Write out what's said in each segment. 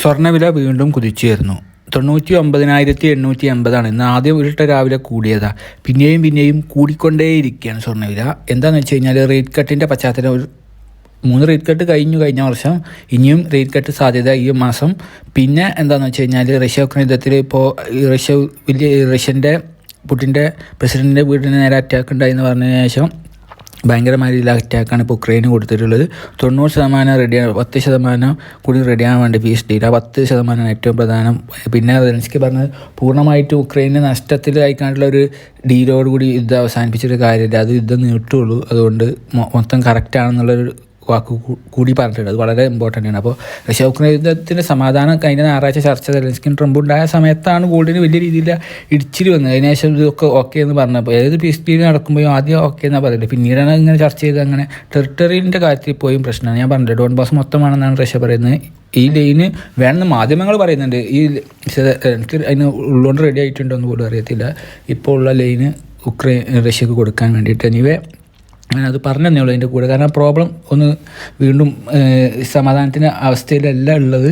സ്വർണവില വീണ്ടും കുതിച്ചുയർന്നു തൊണ്ണൂറ്റി ഒമ്പതിനായിരത്തി എണ്ണൂറ്റി എൺപതാണ് ഇന്ന് ആദ്യം ഉരുട്ട രാവിലെ കൂടിയതാ. പിന്നെയും പിന്നെയും കൂടിക്കൊണ്ടേയിരിക്കുകയാണ് സ്വർണവില എന്താണെന്ന് വെച്ച് കഴിഞ്ഞാൽ റേറ്റ് കട്ടിന്റെ പശ്ചാത്തലം ഒരു മൂന്ന് റേറ്റ് കട്ട് കഴിഞ്ഞു കഴിഞ്ഞ വർഷം. ഇനിയും റേറ്റ് കട്ട് സാധ്യത ഈ മാസം. പിന്നെ എന്താണെന്ന് വെച്ച് കഴിഞ്ഞാൽ റഷ്യ ഉക്രൈൻ യുദ്ധത്തിൽ ഇപ്പോൾ റഷ്യ വലിയ റഷ്യന്റെ പുട്ടിന്റെ പ്രസിഡന്റിന്റെ വീടിന് നേരെ അറ്റാക്ക് ഉണ്ടായെന്ന് പറഞ്ഞതിന് ശേഷം ഭയങ്കരമായ രീതിയിൽ അറ്റാക്കാണ് ഇപ്പോൾ ഉക്രൈന് കൊടുത്തിട്ടുള്ളത്. തൊണ്ണൂറ് ശതമാനം റെഡിയാണ് പത്ത് ശതമാനം കൂടി റെഡിയാകാൻ വേണ്ടി പി എസ് ഡി ആ പത്ത് ശതമാനമാണ് ഏറ്റവും പ്രധാനം. പിന്നെ എനിക്ക് പറഞ്ഞത് പൂർണമായിട്ടും ഉക്രൈന് നഷ്ടത്തിൽ അയക്കാനുള്ള ഒരു ഡീലോടുകൂടി യുദ്ധം അവസാനിപ്പിച്ചൊരു കാര്യമില്ല. അത് യുദ്ധം നീട്ടുള്ളൂ. അതുകൊണ്ട് മൊത്തം കറക്റ്റാണെന്നുള്ളൊരു വാക്ക് കൂടി പറഞ്ഞിട്ടുണ്ട്. അത് വളരെ ഇമ്പോർട്ടന്റ് ആണ് അപ്പോൾ റഷ്യ ഉക്രൈൻ യുദ്ധത്തിന്റെ സമാധാനം കഴിഞ്ഞ ഞായറാഴ്ച ചർച്ച സെലൻസ്കിൻ ട്രംപ് ഉണ്ടായ സമയത്താണ് ഗോൾഡിന് വലിയ രീതിയിൽ ഇടിച്ചിരി വന്നത്. അതിനുശേഷം ഇതൊക്കെ ഓക്കെ എന്ന് പറഞ്ഞപ്പോൾ ഏത് പീസ് ഡീൽ നടക്കുമ്പോഴും ആദ്യം ഓക്കെ എന്നാണ് പറയുന്നത്. പിന്നീടാണ് ഇങ്ങനെ ചർച്ച ചെയ്ത് അങ്ങനെ ടെറിട്ടറിന്റെ കാര്യത്തിൽ പോയും പ്രശ്നമാണ്. ഞാൻ പറഞ്ഞത് ഡോൺ ബോസ് മൊത്തമാണെന്നാണ് റഷ്യ പറയുന്നത്. ഈ ലൈന് വേണമെന്ന് മാധ്യമങ്ങൾ പറയുന്നുണ്ട്. ഈ എനിക്ക് അതിന് ഉള്ളുകൊണ്ട് റെഡി ആയിട്ടുണ്ടോ എന്ന് പോലും അറിയത്തില്ല. ഇപ്പോൾ ഉള്ള ലൈന് ഉക്രൈൻ റഷ്യക്ക് കൊടുക്കാൻ വേണ്ടിയിട്ട്. എനിവേ ഞാൻ അത് പറഞ്ഞു ഉള്ളൂ അതിന്റെ കൂടെ. കാരണം പ്രോബ്ലം ഒന്ന് വീണ്ടും സമാധാനത്തിന്റെ അവസ്ഥയിലല്ല ഉള്ളത്.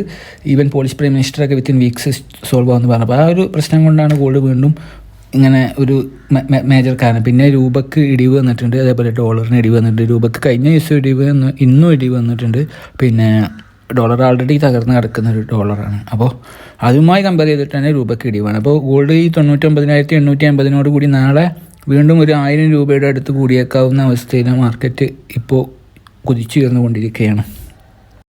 ഈവൻ പോളിഷ് പ്രൈം മിനിസ്റ്ററൊക്കെ വിത്തിൻ വീക്സ് സോൾവ് ആവുമെന്ന് പറഞ്ഞു. അപ്പോൾ ആ ഒരു പ്രശ്നം കൊണ്ടാണ് ഗോൾഡ് വീണ്ടും ഇങ്ങനെ ഒരു മേജർ കാരണം. പിന്നെ രൂപക്ക് ഇടിവ് വന്നിട്ടുണ്ട്. അതേപോലെ ഡോളറിന് ഇടിവ് വന്നിട്ടുണ്ട്. രൂപക്ക് കഴിഞ്ഞ ദിവസം ഇടിവ് വന്ന് ഇന്നും ഇടിവ് വന്നിട്ടുണ്ട്. പിന്നെ ഡോളർ ആൾറെഡി തകർന്ന് കിടക്കുന്ന ഒരു ഡോളറാണ് അപ്പോൾ അതുമായി കമ്പയർ ചെയ്തിട്ട് തന്നെ രൂപക്ക് ഇടിവാണ്. അപ്പോൾ ഗോൾഡ് ഈ തൊണ്ണൂറ്റൊമ്പതിനായിരത്തി എണ്ണൂറ്റി അമ്പതിനോട് കൂടി നാളെ വീണ്ടും ഒരു ആയിരം രൂപയുടെ അടുത്ത് കൂടിയേക്കാവുന്ന അവസ്ഥയിൽ മാർക്കറ്റ് ഇപ്പോൾ കുതിച്ചുയർന്നുകൊണ്ടിരിക്കുകയാണ്.